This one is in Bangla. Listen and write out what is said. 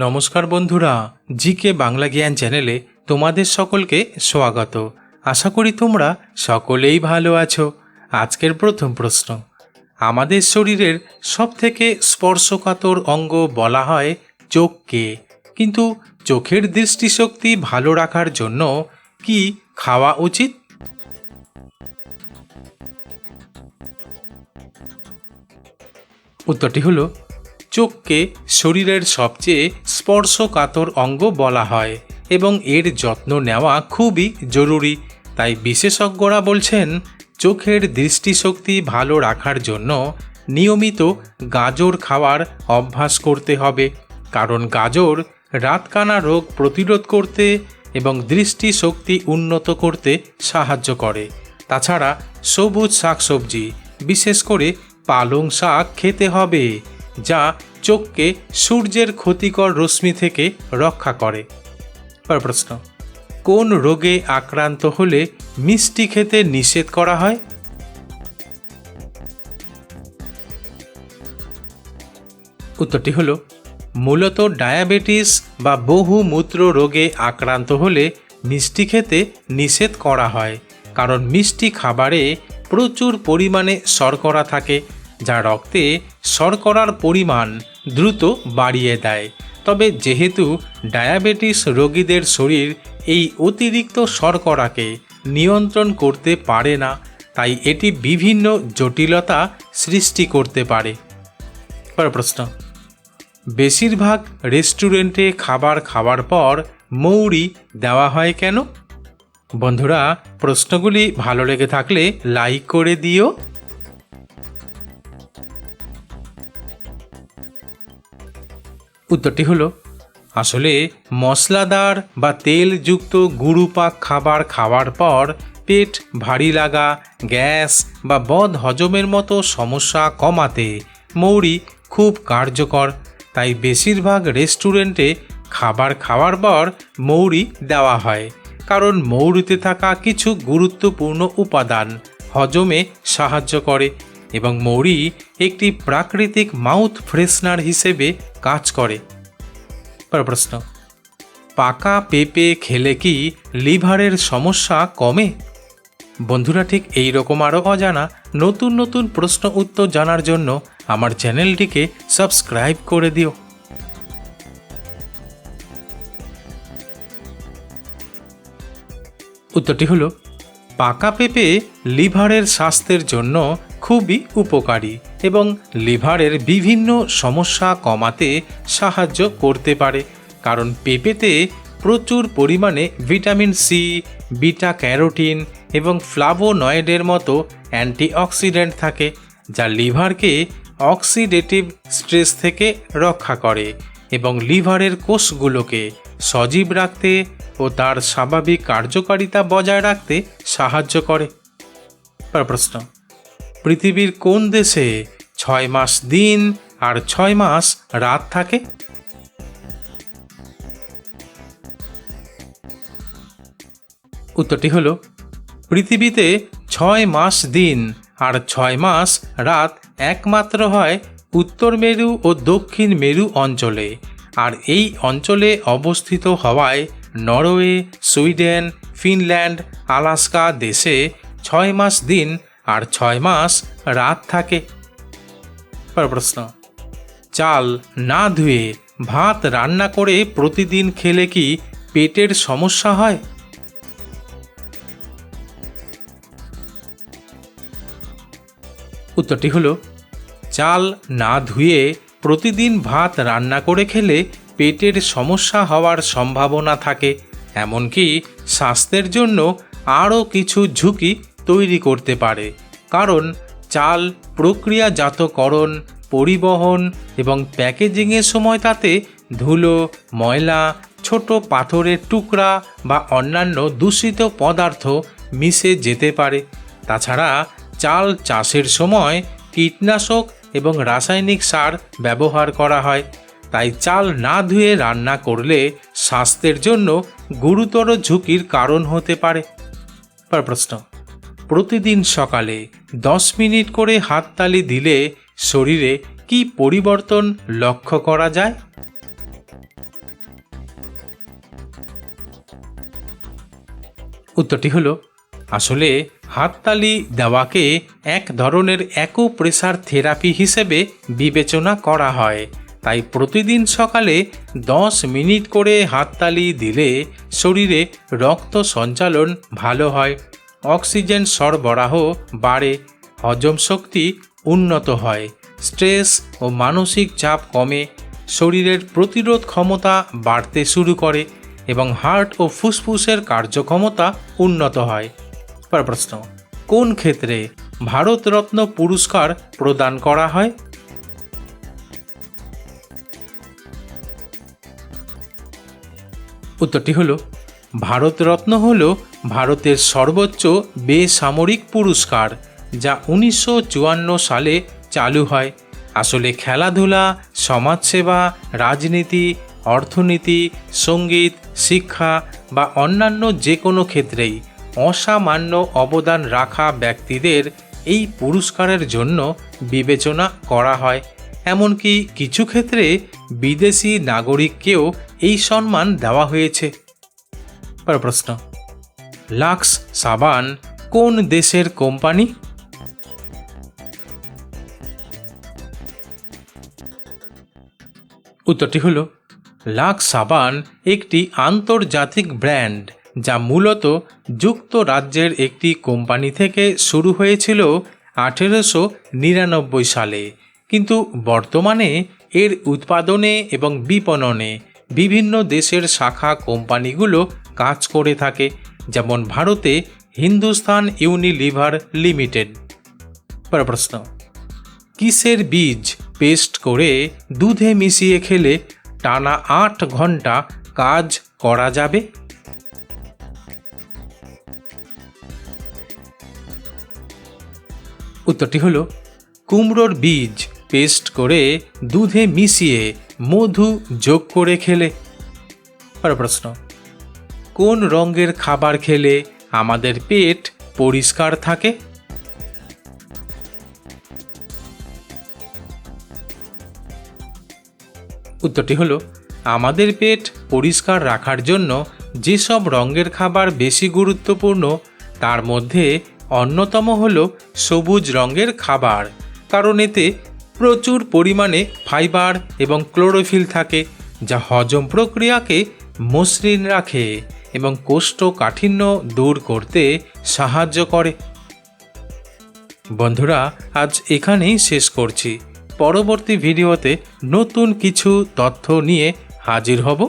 নমস্কার বন্ধুরা, জিকে বাংলা জ্ঞান চ্যানেলে তোমাদের সকলকে স্বাগত। আশা করি তোমরা সকলেই ভালো আছো। আজকের প্রথম প্রশ্ন, আমাদের শরীরের সবথেকে স্পর্শকাতর অঙ্গ বলা হয় চোখকে। কিন্তু চোখের দৃষ্টিশক্তি ভালো রাখার জন্য কি খাওয়া উচিত? উত্তরটি হলো চোখকে শরীরের সবচেয়ে স্পর্শকাতর অঙ্গ বলা হয় এবং এর যত্ন নেওয়া খুবই জরুরি। তাই বিশেষজ্ঞরা বলছেন, চোখের দৃষ্টিশক্তি ভালো রাখার জন্য নিয়মিত গাজর খাওয়ার অভ্যাস করতে হবে। কারণ গাজর রাতকানা রোগ প্রতিরোধ করতে এবং দৃষ্টিশক্তি উন্নত করতে সাহায্য করে। তাছাড়া সবুজ শাকসবজি, বিশেষ করে পালং শাক খেতে হবে। যা চোখকে সূর্যের ক্ষতিকর রশ্মি থেকে রক্ষা করে। পর প্রশ্ন, কোন রোগে আক্রান্ত হলে মিষ্টি খেতে নিষেধ করা হয়? উত্তরটি হলো, মূলত ডায়াবেটিস বা বহুমূত্র রোগে আক্রান্ত হলে মিষ্টি খেতে নিষেধ করা হয়, কারণ মিষ্টি খাবারে প্রচুর পরিমাণে শর্করা থাকে যা রক্তে শর্করার পরিমাণ দ্রুত বাড়িয়ে দেয়। তবে যেহেতু ডায়াবেটিস রোগীদের শরীর এই অতিরিক্ত শর্করাকে নিয়ন্ত্রণ করতে পারে না, তাই এটি বিভিন্ন জটিলতা সৃষ্টি করতে পারে। পর প্রশ্ন। বেশিরভাগ রেস্টুরেন্টে খাবার খাওয়ার পর মৌরি দেওয়া হয় কেন? বন্ধুরা, প্রশ্নগুলি ভালো লেগে থাকলে লাইক করে দিও। উত্তরটি হলো, আসলে মশলাদার বা তেলযুক্ত গুরুপাক খাবার খাওয়ার পর পেট ভারী লাগা, গ্যাস বা বদ হজমের মতো সমস্যা কমাতে মৌরি খুব কার্যকর। তাই বেশিরভাগ রেস্টুরেন্টে খাবার খাওয়ার পর মৌরি দেওয়া হয়, কারণ মৌরিতে থাকা কিছু গুরুত্বপূর্ণ উপাদান হজমে সাহায্য করে। এবং মৌরি একটি প্রাকৃতিক মাউথ ফ্রেশনার হিসেবে কাজ করে। পর প্রশ্ন, পাকা পেঁপে খেলে কি লিভারের সমস্যা কমে? বন্ধুরা, ঠিক এই রকম আরও অজানা নতুন নতুন প্রশ্ন উত্তর জানার জন্য আমার চ্যানেলটিকে সাবস্ক্রাইব করে দিও। উত্তরটি হলো, পাকা পেঁপে লিভারের স্বাস্থ্যের জন্য খুবই উপকারী এবং লিভারের বিভিন্ন সমস্যা কমাতে সাহায্য করতে পারে। কারণ পেঁপেতে প্রচুর পরিমাণে ভিটামিন সি বিটা ক্যারোটিন এবং ফ্লাভোনয়েডের মতো অ্যান্টিঅক্সিডেন্ট থাকে, যা লিভারকে অক্সিডেটিভ স্ট্রেস থেকে রক্ষা করে এবং লিভারের কোষগুলোকে সজীব রাখতে ও তার স্বাভাবিক কার্যকারিতা বজায় রাখতে সাহায্য করে। প্রশ্ন। পৃথিবীর কোন দেশে ছয় মাস দিন আর ছয় মাস রাত থাকে? উত্তরটি হলো, পৃথিবীতে ছয় মাস দিন আর ছয় মাস রাত একমাত্র হয় উত্তর মেরু ও দক্ষিণ মেরু অঞ্চলে, আর এই অঞ্চলে অবস্থিত হওয়ায় নরওয়ে, সুইডেন, ফিনল্যান্ড, আলাস্কা দেশে ছয় মাস দিন আর ছয় মাস রাত থাকে। পর প্রশ্ন, চাল না ধুয়ে ভাত রান্না করে প্রতিদিন খেলে কি পেটের সমস্যা হয়? উত্তরটি হলো, চাল না ধুয়ে প্রতিদিন ভাত রান্না করে খেলে পেটের সমস্যা হওয়ার সম্ভাবনা থাকে। এমনকি স্বাস্থ্যের জন্য আরও কিছু ঝুঁকি তৈরি করতে পারে। কারণ চাল প্রক্রিয়াজাতকরণ, পরিবহন এবং প্যাকেজিংয়ের সময় তাতে ধুলো, ময়লা, ছোট পাথরের টুকরা বা অন্যান্য দূষিত পদার্থ মিশে যেতে পারে। তাছাড়া চাল চাষের সময় কীটনাশক এবং রাসায়নিক সার ব্যবহার করা হয়। তাই চাল না ধুয়ে রান্না করলে স্বাস্থ্যের জন্য গুরুতর ঝুঁকির কারণ হতে পারে। প্রশ্ন। প্রতিদিন সকালে দশ মিনিট করে হাততালি দিলে শরীরে কি পরিবর্তন লক্ষ্য করা যায়? উত্তরটি হলো, আসলে হাততালি দেওয়াকে এক ধরনের একো প্রেসার থেরাপি হিসেবে বিবেচনা করা হয়। তাই প্রতিদিন সকালে 10 মিনিট করে হাততালি দিলে শরীরে রক্ত সঞ্চালন ভালো হয়। অক্সিজেন সরবরাহ বাড়ে, হজম শক্তি উন্নত হয়, স্ট্রেস ও মানসিক চাপ কমে, শরীরের প্রতিরোধ ক্ষমতা বাড়তে শুরু করে এবং হার্ট ও ফুসফুসের কার্যক্ষমতা উন্নত হয়। প্রশ্ন, কোন ক্ষেত্রে ভারতরত্ন পুরস্কার প্রদান করা হয়? উত্তরটি হলো, ভারতরত্ন হল ভারতের সর্বোচ্চ বেসামরিক পুরস্কার, যা উনিশশো চুয়ান্ন সালে চালু হয়। আসলে খেলাধুলা, সমাজসেবা, রাজনীতি, অর্থনীতি, সংগীত, শিক্ষা বা অন্যান্য যে কোনো ক্ষেত্রেই অসামান্য অবদান রাখা ব্যক্তিদের এই পুরস্কারের জন্য বিবেচনা করা হয়। এমনকি কিছু ক্ষেত্রে বিদেশি নাগরিককেও এই সম্মান দেওয়া হয়েছে। প্রশ্ন। লাক্স সাবান কোন দেশের কোম্পানি? উত্তরটি হল, লাক্স সাবান একটি আন্তর্জাতিক ব্র্যান্ড যা মূলত যুক্তরাজ্যের একটি কোম্পানি থেকে শুরু হয়েছিল আঠেরোশো নিরানব্বই সালে। কিন্তু বর্তমানে এর উৎপাদনে এবং বিপণনে বিভিন্ন দেশের শাখা কোম্পানিগুলো কাজ করে থাকে। যেমন ভারতে হিন্দুস্তান ইউনিলিভার লিমিটেড। প্রশ্ন, কিসের বীজ পেস্ট করে দুধে মিশিয়ে খেলে টানা আট ঘণ্টা কাজ করা যাবে? উত্তরটি হল, কুমড়োর বীজ পেস্ট করে দুধে মিশিয়ে মধু যোগ করে খেলে। পরের প্রশ্ন কোন রঙের খাবার খেলে আমাদের পেট পরিষ্কার থাকে? উত্তরটি হলো, আমাদের পেট পরিষ্কার রাখার জন্য যেসব রঙের খাবার বেশি গুরুত্বপূর্ণ, তার মধ্যে অন্যতম হল সবুজ রঙের খাবার, কারণ এতে প্রচুর পরিমাণে ফাইবার এবং ক্লোরোফিল থাকে, যা হজম প্রক্রিয়াকে মসৃণ রাখে। এবং কোষ্ঠকাঠিন্য দূর করতে সাহায্য করে। বন্ধুরা, আজ এখানেই শেষ করছি। পরবর্তী ভিডিওতে নতুন কিছু তথ্য নিয়ে হাজির হব।